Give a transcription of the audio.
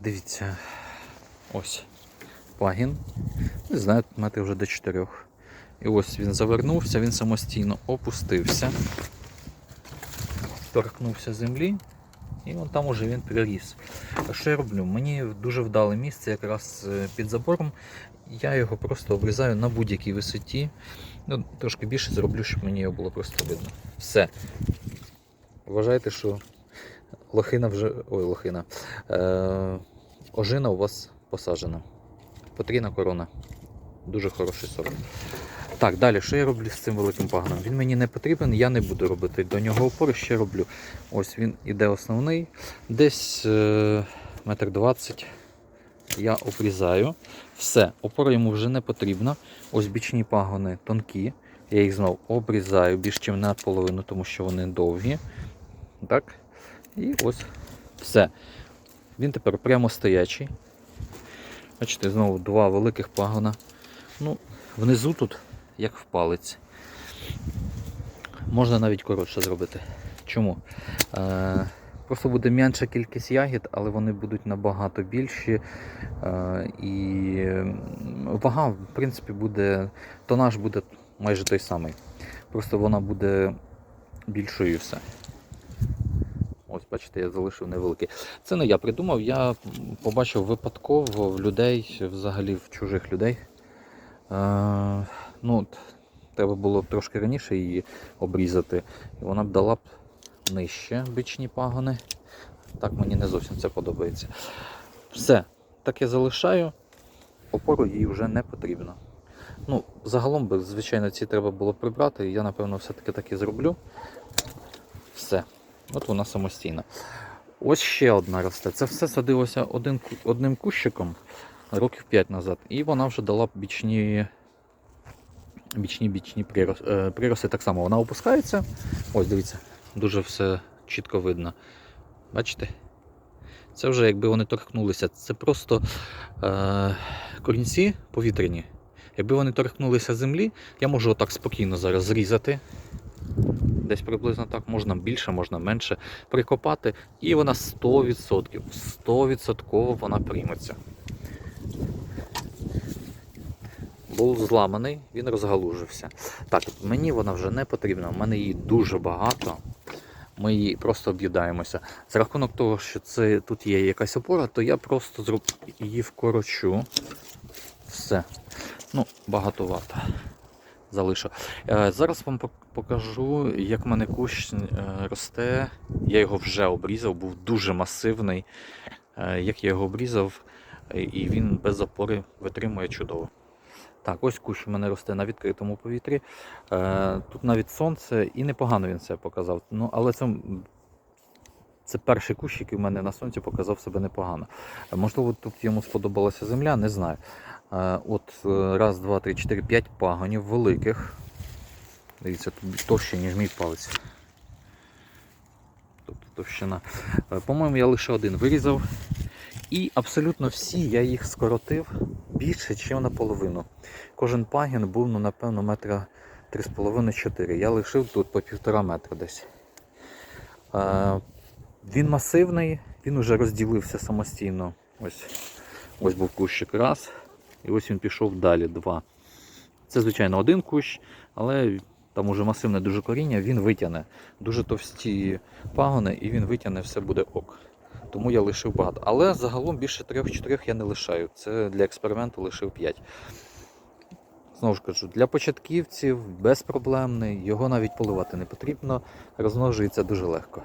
дивіться. Ось пагін. Не знаю, метрів вже до 4. І ось він завернувся, він самостійно опустився, торкнувся землі, і вон там уже він приріс. А Що я роблю? Мені дуже вдале місце якраз е, під забором. Я його просто обрізаю на будь-якій висоті. Ну, трошки більше зроблю, щоб мені його було просто видно. Все. Вважайте, що лохина вже. Ой, лохина. Е... Ожина у вас посаджена. Потрійна корона. Дуже хороший сорт. Так, далі, що я роблю з цим великим паганом? Він мені не потрібен, я не буду робити до нього опори, ще роблю. Ось він іде основний. Десь е, метр двадцять я обрізаю. Все, опора йому вже не потрібна. Ось бічні пагони тонкі. Я їх знову обрізаю більш ніж наполовину, тому що вони довгі. Так. І ось все. Він тепер прямо стоячий. Бачите, знову два великих пагона. Ну, внизу тут, як в палець. Можна навіть коротше зробити. Чому? Е, просто буде менша кількість ягід, але вони будуть набагато більші. Е, і вага, в принципі, буде, тонаж буде майже той самий. Просто вона буде більшою все. Бачите, я залишив невеликий. Це не я придумав, я побачив випадково в людей, взагалі в чужих людей. Е, ну, треба було б трошки раніше її обрізати. І вона б дала б нижче бичні пагони. Так мені не зовсім це подобається. Все, так я залишаю. Опору їй вже не потрібно. Ну, загалом би, звичайно, ці треба було прибрати, я, напевно, все-таки так і зроблю. Все. От вона самостійна. Ось ще одна росте. Це все садилося один, одним кущиком років 5 назад. І вона вже дала бічні бічні бічні е, прироси. Так само вона опускається. Ось дивіться, дуже все чітко видно. Бачите? Це вже якби вони торкнулися. Це просто е, корінці повітряні. Якби вони торкнулися землі, я можу отак спокійно зараз зрізати. Десь приблизно так, можна більше, можна менше прикопати, і вона 100%, 100% вона прийметься. Був зламаний, він розгалужився. Так, мені вона вже не потрібна, в мене її дуже багато. Ми її просто об'їдаємося. За рахунок того, що це тут є якась опора, то я просто зроб... її вкорочу. Все. Ну, багатовато. Залишу. Е, Зараз вам покажу, як в мене кущ е, росте. Я його вже обрізав, був дуже масивний. Е, Як я його обрізав, і він без опори витримує чудово. Так, ось кущ у мене росте на відкритому повітрі. Тут навіть сонце, і непогано він себе показав. Ну, але це, це перший кущ, який в мене на сонці показав себе непогано. Можливо, тут йому сподобалася земля, не знаю. Е, От е, раз, два, три, чотири, п'ять пагонів великих. Дивіться, тут товще, ніж мій палець. Тобто товщина. Е, По-моєму, я лише один вирізав. І абсолютно всі я їх скоротив більше, ніж наполовину. Кожен пагін був, ну, напевно, метра 3,5-4. Я лишив тут по півтора метра десь. Він масивний, він уже розділився самостійно. Ось, ось був кущик раз. І ось він пішов далі, два. Це, звичайно, один кущ, але там уже масивне дуже коріння, він витягне дуже товсті пагони і він витягне, все буде ок. Тому я лишив багато. Але загалом більше трьох-чотирьох я не лишаю. Це для експерименту лишив 5. Знову ж кажу, для початківців безпроблемний, його навіть поливати не потрібно, розмножується дуже легко.